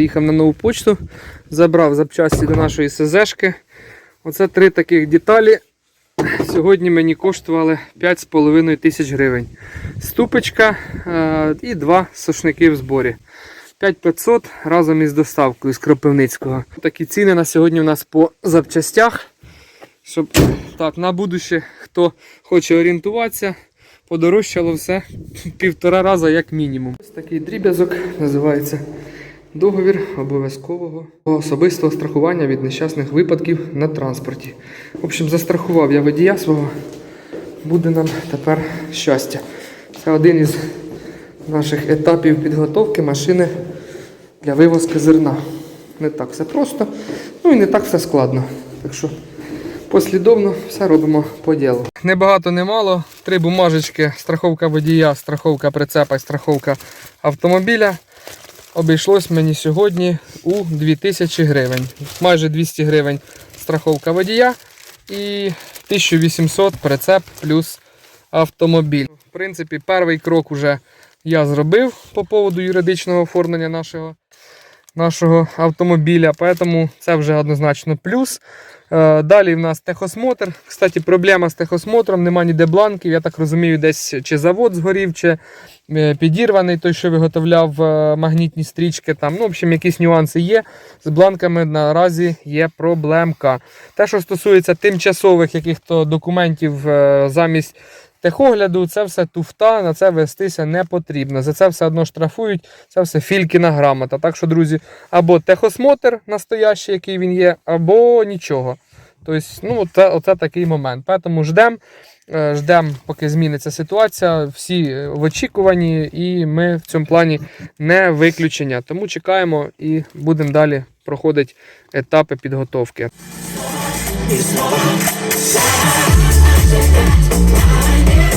приїхав на нову почту, забрав запчасті до нашої СЗшки. Оце три таких деталі. Сьогодні мені коштували 5,5 тисяч гривень. Ступочка е, і два сушники в зборі. 5500 разом із доставкою з Кропивницького. Такі ціни на сьогодні у нас по запчастях. Щоб так, на будуще, хто хоче орієнтуватися, подорожчало все півтора рази як мінімум. Ось такий дріб'язок називається договір обов'язкового особистого страхування від нещасних випадків на транспорті. В общем, застрахував я водія свого. Буде нам тепер щастя. Це один із наших етапів підготовки машини для вивозки зерна. Не так все просто, ну і не так все складно. Так що послідовно все робимо по ділу. Небагато, не мало. Три бумажечки, страховка водія, страховка прицепа страховка автомобіля. Обійшлось мені сьогодні у 2000 гривень. Майже 200 гривень страховка водія і 1800 прицеп плюс автомобіль. В принципі, перший крок вже я зробив по поводу юридичного оформлення нашого, нашого автомобіля, тому це вже однозначно плюс. Е, Далі в нас техосмотр. Кстати, проблема з техосмотром, нема ніде бланків. Я так розумію, десь чи завод згорів, чи е, підірваний той, що виготовляв е, магнітні стрічки. Там, ну, в общем, якісь нюанси є. З бланками наразі є проблемка. Те, що стосується тимчасових яких-то документів замість техогляду, це все туфта, на це вестися не потрібно. За це все одно штрафують, це все фількіна грамота. Так що, друзі, або техосмотр настоящий, який він є, або нічого. Тобто, ну, це, оце такий момент. Тому ждемо, ждемо, поки зміниться ситуація. Всі е, в очікуванні, і ми в цьому плані не виключення. Тому чекаємо і будемо далі проходити етапи підготовки. that I